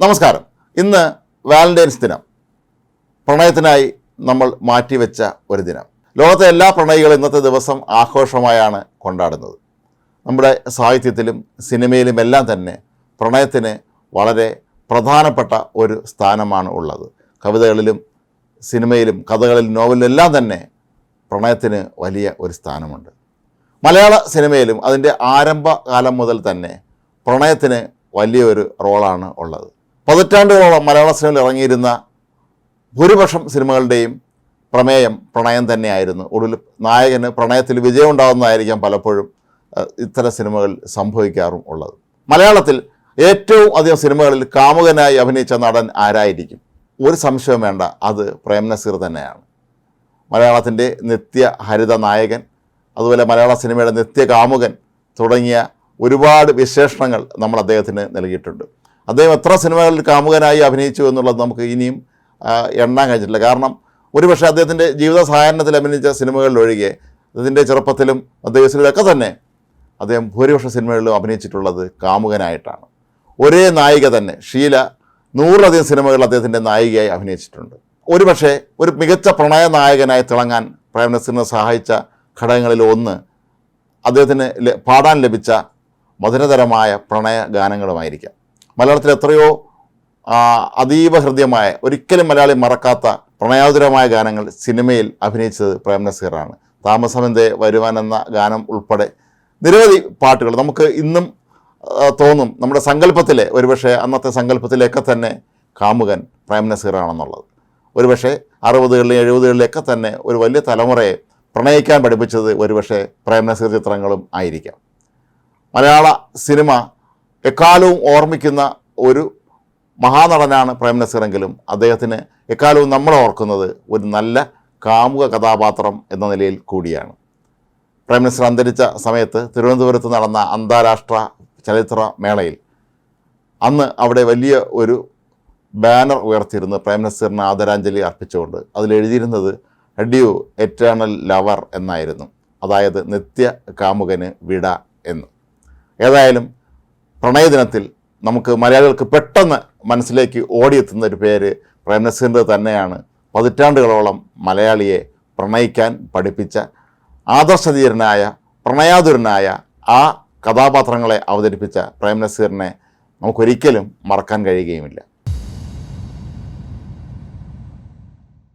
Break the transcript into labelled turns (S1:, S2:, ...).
S1: നമസ്കാരം. ഇന്ന് വാലന്റൈൻസ് ദിനം. പ്രണയത്തിനായി നമ്മൾ മാറ്റിവെച്ച ഒരു ദിനം. ലോകത്തെ എല്ലാ പ്രണയികളും ഇന്നത്തെ ദിവസം ആഘോഷമായാണ് കൊണ്ടാടുന്നത്. നമ്മുടെ സാഹിത്യത്തിലും സിനിമയിലും എല്ലാം തന്നെ പ്രണയത്തിന് വളരെ പ്രധാനപ്പെട്ട ഒരു സ്ഥാനമാണ് ഉള്ളത്. കവിതകളിലും സിനിമയിലും കഥകളിലും നോവലിലും എല്ലാം തന്നെ പ്രണയത്തിന് വലിയ ഒരു സ്ഥാനമുണ്ട്. മലയാള സിനിമയിലും അതിന്റെ ആരംഭകാലം മുതൽ തന്നെ പ്രണയത്തിന് വലിയൊരു റോളാണ് ഉള്ളത്. പതിറ്റാണ്ടുകളോളം മലയാള സിനിമയിൽ ഇറങ്ങിയിരുന്ന ഭൂരിപക്ഷം സിനിമകളുടെയും പ്രമേയം പ്രണയം തന്നെയായിരുന്നു. ഒടുവിൽ നായകന് പ്രണയത്തിൽ വിജയം ഉണ്ടാകുന്നതായിരിക്കാം പലപ്പോഴും ഇത്തരം സിനിമകൾ സംഭവിക്കാറും ഉള്ളത്. മലയാളത്തിൽ ഏറ്റവും അധികം സിനിമകളിൽ കാമുകനായി അഭിനയിച്ച നടൻ ആരായിരിക്കും? ഒരു സംശയം വേണ്ട അത് പ്രേം നസീർ തന്നെയാണ്. മലയാളത്തിന്റെ നിത്യ ഹരിത നായകൻ അതുപോലെ മലയാള സിനിമയുടെ നിത്യ കാമുകൻ തുടങ്ങിയ ഒരുപാട് വിശേഷണങ്ങൾ നമ്മൾ അദ്ദേഹത്തിന് നൽകിയിട്ടുണ്ട്. അദ്ദേഹം എത്ര സിനിമകളിൽ കാമുകനായി അഭിനയിച്ചു എന്നുള്ളത് നമുക്ക് ഇനിയും എണ്ണാൻ കഴിഞ്ഞിട്ടില്ല. കാരണം ഒരുപക്ഷെ അദ്ദേഹത്തിന്റെ ജീവിത സഹായനത്തിൽ അഭിനയിച്ച സിനിമകളിലൊഴികെ അദ്ദേഹത്തിന്റെ ചെറുപ്പത്തിലും അദ്ദേഹത്തിലൊക്കെ തന്നെ അദ്ദേഹം ഭൂരിപക്ഷ സിനിമകളിലും അഭിനയിച്ചിട്ടുള്ളത് കാമുകനായിട്ടാണ്. ഒരേ നായിക തന്നെ ഷീല നൂറിലധികം സിനിമകളിൽ അദ്ദേഹത്തിന്റെ നായികയായി അഭിനയിച്ചിട്ടുണ്ട്. ഒരുപക്ഷെ ഒരു മികച്ച പ്രണയ നായകനായി തിളങ്ങാൻ പ്രേമനസിനെ സഹായിച്ച ഘടകങ്ങളിൽ ഒന്ന് അദ്ദേഹത്തിന് പാടാൻ ലഭിച്ച മധുരതരമായ പ്രണയ ഗാനങ്ങളുമായിരിക്കാം. മലയാളത്തിൽ എത്രയോ അതീവ ഹൃദ്യമായ ഒരിക്കലും മലയാളി മറക്കാത്ത പ്രണയാതുരമായ ഗാനങ്ങൾ സിനിമയിൽ അഭിനയിച്ചത് പ്രേം നസീറാണ്. താമസമെന്തേ വരുവാൻ എന്ന ഗാനം ഉൾപ്പെടെ നിരവധി പാട്ടുകൾ നമുക്ക് ഇന്നും തോന്നും. നമ്മുടെ സങ്കല്പത്തിലെ ഒരുപക്ഷെ അന്നത്തെ സങ്കല്പത്തിലൊക്കെ തന്നെ കാമുകൻ പ്രേം നസീറാണെന്നുള്ളത്. ഒരുപക്ഷെ അറുപതുകളിലും എഴുപതുകളിലൊക്കെ തന്നെ ഒരു വലിയ തലമുറയെ പ്രണയിക്കാൻ പഠിപ്പിച്ചത് ഒരുപക്ഷെ പ്രേം നസീർ ചിത്രങ്ങളും ആയിരിക്കാം. മലയാള സിനിമ എക്കാലവും ഓർമ്മിക്കുന്ന ഒരു മഹാനടനാണ് പ്രേം നസീറെങ്കിലും അദ്ദേഹത്തിന് എക്കാലവും നമ്മൾ ഓർക്കുന്നത് ഒരു നല്ല കാമുക കഥാപാത്രം എന്ന നിലയിൽ കൂടിയാണ്. പ്രേംനസീർ അന്തരിച്ച സമയത്ത് തിരുവനന്തപുരത്ത് നടന്ന അന്താരാഷ്ട്ര ചലച്ചിത്ര മേളയിൽ അന്ന് അവിടെ വലിയ ഒരു ബാനർ ഉയർത്തിയിരുന്ന് പ്രേംനസീറിന് ആദരാഞ്ജലി അർപ്പിച്ചുകൊണ്ട്. അതിലെഴുതിയിരുന്നത് ഹഡിയു എറ്റേണൽ ലവർ എന്നായിരുന്നു. അതായത് നിത്യ കാമുകന് വിട എന്ന്. ഏതായാലും പ്രണയദിനത്തിൽ നമുക്ക് മലയാളികൾക്ക് പെട്ടെന്ന് മനസ്സിലേക്ക് ഓടിയെത്തുന്ന ഒരു പേര് പ്രേംനസീറിന്റെ തന്നെയാണ്. പതിറ്റാണ്ടുകളോളം മലയാളിയെ പ്രണയിക്കാൻ പഠിപ്പിച്ച ആദർശധീരനായ പ്രണയാതുരനായ ആ കഥാപാത്രങ്ങളെ അവതരിപ്പിച്ച പ്രേംനസീറിനെ നമുക്കൊരിക്കലും മറക്കാൻ കഴിയുകയുമില്ല.